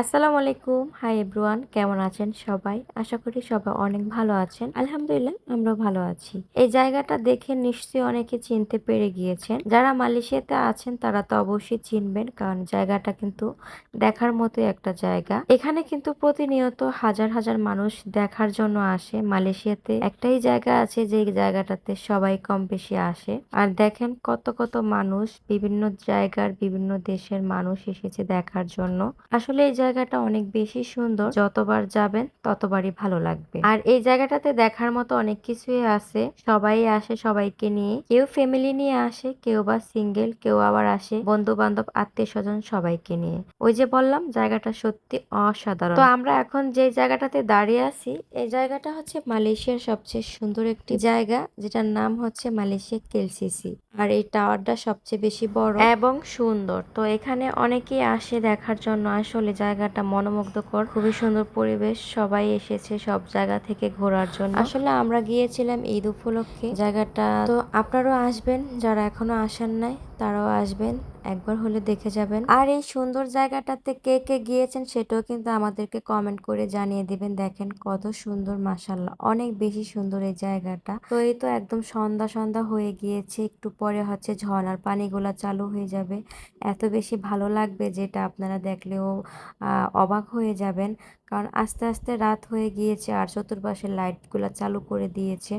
আসসালামু আলাইকুম। Hi everyone, কেমন আছেন সবাই? আশা করি সবাই অনেক ভালো আছেন। আলহামদুলিল্লাহ, আমরাও ভালো আছি। এই জায়গাটা দেখে নিশ্চয়ই অনেকে চিনতে পেরে গিয়েছেন। যারা মালয়েশিয়াতে আছেন, তারা তো অবশ্যই চিনবেন, কারণ জায়গাটা কিন্তু দেখার মতো একটা জায়গা। এখানে কিন্তু প্রতিনিয়ত হাজার হাজার মানুষ দেখার জন্য আসে। মালয়েশিয়াতে একটাই জায়গা আছে যে জায়গাটাতে সবাই কম বেশি আসে। আর দেখেন কত কত মানুষ বিভিন্ন জায়গার বিভিন্ন দেশের মানুষ এসেছে দেখার জন্য। আসলে এই জায়গাটা অনেক বেশি সুন্দর। যতবার যাবেন, ততবারই ভালো লাগবে। আর এই জায়গাটাতে দেখার মতো অনেক কিছুই আছে। সবাই আসে, সবাইকে নিয়ে। কেউ ফ্যামিলি নিয়ে আসে, কেউ বা সিঙ্গেল কেউ আবার আসে। বন্ধু বান্ধব আত্মীয় স্বজন সবাইকে নিয়ে। ওই যে বললাম, জায়গাটা সত্যি অসাধারণ। তো আমরা এখন যে জায়গাটাতে দাঁড়িয়ে আছি, এই জায়গাটা হচ্ছে মালয়েশিয়ার সবচেয়ে সুন্দর একটি জায়গা, যেটার নাম হচ্ছে মালয়েশিয়া কেলসিসি। আর এই টাওয়ারটা সবচেয়ে বেশি বড় এবং সুন্দর। তো এখানে অনেকেই আসে দেখার জন্য। আসলে জায়গাটা মনোমুগ্ধকর। খুবই সুন্দর পরিবেশ। সবাই এসেছে সব জায়গা থেকে ঘোরার জন্য। আসলে আমরা গিয়েছিলাম ঈদ উপলক্ষে। জায়গাটা তো আপনারাও আসবেন, যারা এখনও আসেন নাই। তারাও আসবেন, একবার হলে দেখে যাবেন। আর এই সুন্দর জায়গাটাতে কে কে গিয়েছেন সেটাও কিন্তু আমাদেরকে কমেন্ট করে জানিয়ে দিবেন। দেখেন কত সুন্দর মাসাল্লাহ অনেক বেশি সুন্দর এই জায়গাটা। তো এই তো একদম সন্ধ্যা সন্ধ্যা হয়ে গিয়েছে। একটু পরে হচ্ছে ঝর্ণার পানিগুলা চালু হয়ে যাবে। এত বেশি ভালো লাগবে যেটা আপনারা দেখলেও অবাক হয়ে যাবেন। কারণ আস্তে আস্তে রাত হয়ে গিয়েছে আর চতুর্পাশে লাইটগুলো চালু করে দিয়েছে।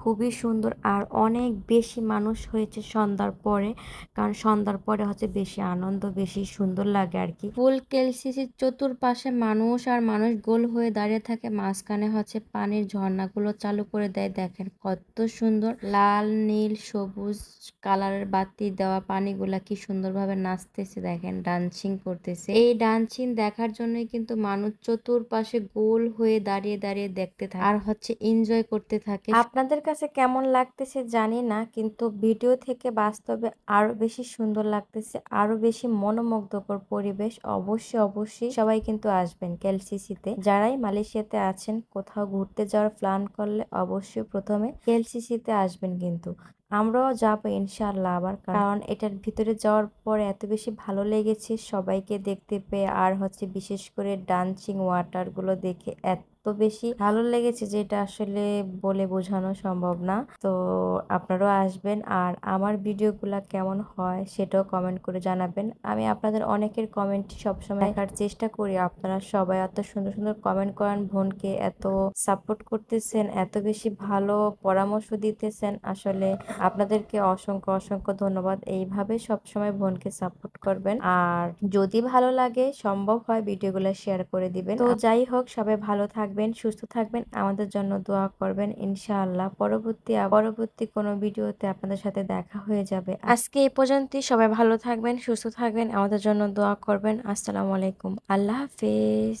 খুবই সুন্দর আর অনেক বেশি মানুষ হয়েছে সন্ধ্যার পরে, কারণ সন্ধ্যার পরে হচ্ছে বেশি আনন্দ, বেশি সুন্দর লাগে আর কি। ফুল কেলসিসির চতুর্পাশে মানুষ আর মানুষ গোল হয়ে দাঁড়িয়ে থাকে, মাঝখানে হচ্ছে পানির ঝর্ণাগুলো চালু করে দেয়। দেখেন কত সুন্দর লাল, নীল, সবুজ কালারের বাতি দেওয়া পানিগুলা কি সুন্দরভাবে নাচতেছে, দেখেন ডান্সিং করতেছে। এই ডান্সিং দেখার জন্যই কিন্তু মানুষ চতুর্পাশে গোল হয়ে দাঁড়িয়ে দাঁড়িয়ে দেখতে থাকে। আর হচ্ছে এনজয় করতে থাকে। আপনাদের কাছে কেমন লাগতেছে জানি না, কিন্তু ভিডিও থেকে বাস্তবে আরও বেশি সুন্দর লাগতেছে, আরও বেশি মনোমুগ্ধকর পরিবেশ অবশ্যই অবশ্যই সবাই কিন্তু আসবেন কেলসিসিতে। যারাই মালয়েশিয়াতে আছেন, কোথাও ঘুরতে যাওয়ার প্ল্যান করলে অবশ্যই প্রথমে কেলসিসিতে আসবেন কিন্তু। আমরাও যাব ইনশাল্লাহ আবার, কারণ এটার ভিতরে যাওয়ার পর এত বেশি ভালো লেগেছে সবাইকে দেখতে পেয়ে, আর হচ্ছে বিশেষ করে ডান্সিং ওয়াটারগুলো দেখে এত এত বেশি ভালো লেগেছে যেটা আসলে বলে বোঝানো সম্ভব না। তো আপনারাও আসবেন আর আমার ভিডিওগুলো কেমন হয় সেটাও কমেন্ট করে জানাবেন। আমি আপনাদের অনেকের কমেন্ট সবসময় দেখার চেষ্টা করি। আপনারা সবাই এত সুন্দর সুন্দর কমেন্ট করেন, বোনকে এত সাপোর্ট করতেছেন, এত বেশি ভালো পরামর্শ দিতেছেন। আসলে আপনাদেরকে অসংখ্য অসংখ্য ধন্যবাদ। এইভাবে সবসময় বোনকে সাপোর্ট করবেন। আর যদি ভালো লাগে, সম্ভব হয়, ভিডিওগুলো শেয়ার করে দিবেন। তো যাই হোক, সবাই ভালো থাকবেন। থাকবেন, সুস্থ থাকবেন, আমাদের জন্য দোয়া করবেন, ইনশাআল্লাহ। পরবর্তী পরবর্তী কোনো ভিডিওতে আপনাদের সাথে দেখা হয়ে যাবে। আজকে এই পর্যন্তই, সবাই ভালো থাকবেন, সুস্থ থাকবেন, আমাদের জন্য দোয়া করবেন। আসসালামু আলাইকুম, আল্লাহ হাফিজ।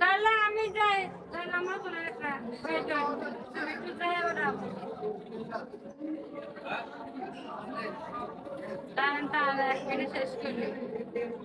তাহলে আমি যাই। তাহলে আমার কোনো একটা ওয়েট তুমি একটু যাই ওরা দাঁড়ান তাহলে এক মিনিট শেষ করি। Gracias.